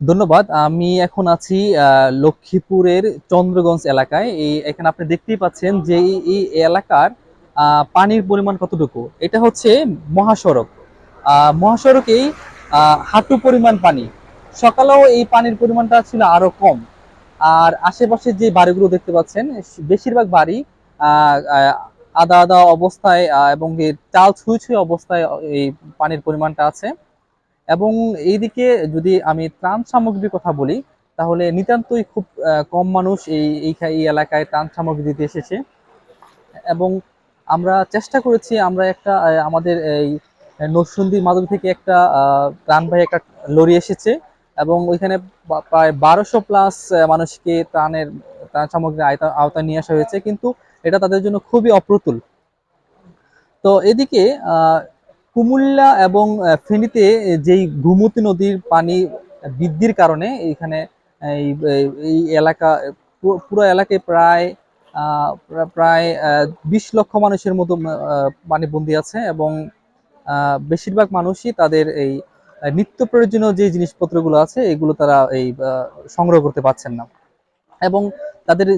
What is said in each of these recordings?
ধন্যবাদ। আমি এখন আছি লক্ষ্মীপুরের চন্দ্রগঞ্জ এলাকায়। এই এখানে আপনি দেখতেই পাচ্ছেন যে এই- এলাকার পানির পরিমাণ কতটুকু? এটা হচ্ছে মহাসড়ক। মহাসড়কেই হাঁটু পরিমাণ পানি। সকালেও এই পানির পরিমাণটা ছিল আরও কম। আর আশেপাশে যে বাড়িগুলো দেখতে পাচ্ছেন, বেশিরভাগ বাড়ি আদা আদা অবস্থায় এবং চাল ছুঁই ছুঁই অবস্থায় এই পানির পরিমাণটা আছে। এবং এইদিকে যদি আমি ত্রাণ সামগ্রীর কথা বলি, তাহলে নিতান্তই খুব কম মানুষ এই এই এলাকায় ত্রাণ সামগ্রী দিতে এসেছে। এবং আমরা চেষ্টা করেছি, আমরা একটা আমাদের এই নরসিংদী মাদুর থেকে একটা ত্রাণবাহী একটা লরি এসেছে এবং ওইখানে প্রায় বারোশো প্লাস মানুষকে ত্রাণের, ত্রাণ সামগ্রীর আওতায় নিয়ে আসা হয়েছে। কিন্তু এটা তাদের জন্য খুবই অপ্রতুল। তো এদিকে কুমিল্লা এবং ফেনীতে যেই ঘুমতি নদীর পানি বৃদ্ধির কারণে এখানে, এই এলাকা পুরো এলাকায় প্রায় প্রায় বিশ লক্ষ মানুষের মতো পানিবন্দী আছে এবং বেশিরভাগ মানুষই তাদের এই নিত্য প্রয়োজনীয় যে জিনিসপত্রগুলো আছে এগুলো তারা এই সংগ্রহ করতে পারছেন না। এবং তাদের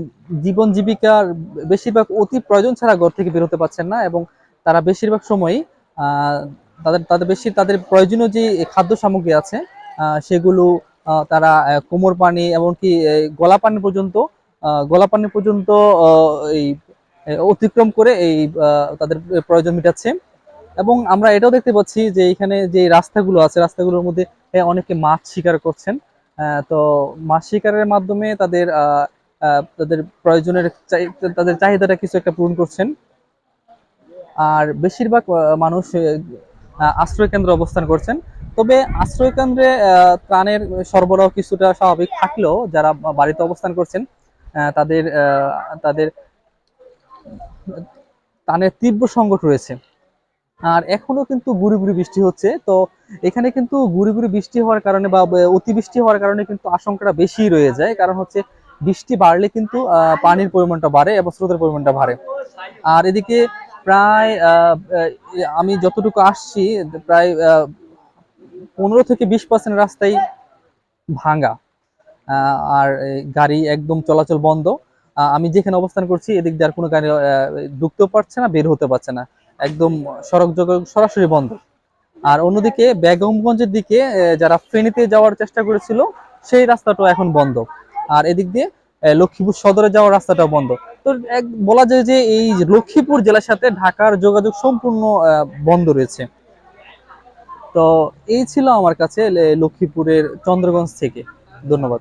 জীবন জীবিকার বেশিরভাগ অতি প্রয়োজন ছাড়া ঘর থেকে বেরোতে পারছেন না এবং তারা বেশিরভাগ সময়ই তাদের তাদের বেশি তাদের প্রয়োজনীয় যে খাদ্য সামগ্রী আছে সেগুলো তারা কোমর পানি এমনকি গলা পানি পর্যন্ত গলা পানি পর্যন্ত এই অতিক্রম করে এই তাদের প্রয়োজন মেটাচ্ছে। এবং আমরা এটাও দেখতে পাচ্ছি যে এখানে যে রাস্তাগুলো আছে, রাস্তাগুলোর মধ্যে অনেকে মাছ শিকার করছেন। তো মাছ শিকারের মাধ্যমে তাদের তাদের প্রয়োজনের তাদের চাহিদাটা কিছু একটা পূরণ করছেন। আর বেশিরভাগ মানুষ আহ, আশ্রয় কেন্দ্রে অবস্থান করছেন। তবে আশ্রয় কেন্দ্রে আহ, ত্রাণের সরবরাহ কিছুটা স্বাভাবিক থাকলেও যারা বাড়িতে অবস্থান করছেন তাদের তাদের ত্রাণের তীব্র সংকট রয়েছে। আর এখনও কিন্তু গুড়ি গুড়ি বৃষ্টি হচ্ছে। তো এখানে কিন্তু গুড়ি গুড়ি বৃষ্টি হওয়ার কারণে বা অতিবৃষ্টি হওয়ার কারণে কিন্তু আশঙ্কাটা বেশি রয়ে যায়। কারণ হচ্ছে বৃষ্টি বাড়লে কিন্তু পানির পরিমাণটা বাড়ে এবং স্রোতের পরিমাণটা বাড়ে। আর এদিকে প্রায় আমি যতটুকু আসছি, প্রায় পনেরো থেকে বিশ পার্সেন্ট রাস্তাই ভাঙা আর গাড়ি একদম চলাচল বন্ধ। আমি যেখানে অবস্থান করছি, এদিক দিয়ে আর কোনো গাড়ি ঢুকতেও পারছে না, বের হতে পারছে না। একদম সড়ক যোগাযোগ সরাসরি বন্ধ। আর অন্যদিকে বেগমগঞ্জের দিকে যারা ফেনীতে যাওয়ার চেষ্টা করেছিল, সেই রাস্তাটাও এখন বন্ধ। আর এদিক দিয়ে লক্ষ্মীপুর সদরে যাওয়ার রাস্তাটাও বন্ধ। তো এক, বলা যায় যে এই লক্ষ্মীপুর জেলার সাথে ঢাকার যোগাযোগ সম্পূর্ণ বন্ধ রয়েছে। তো এই ছিল আমার কাছে লক্ষ্মীপুরের চন্দ্রগঞ্জ থেকে। ধন্যবাদ।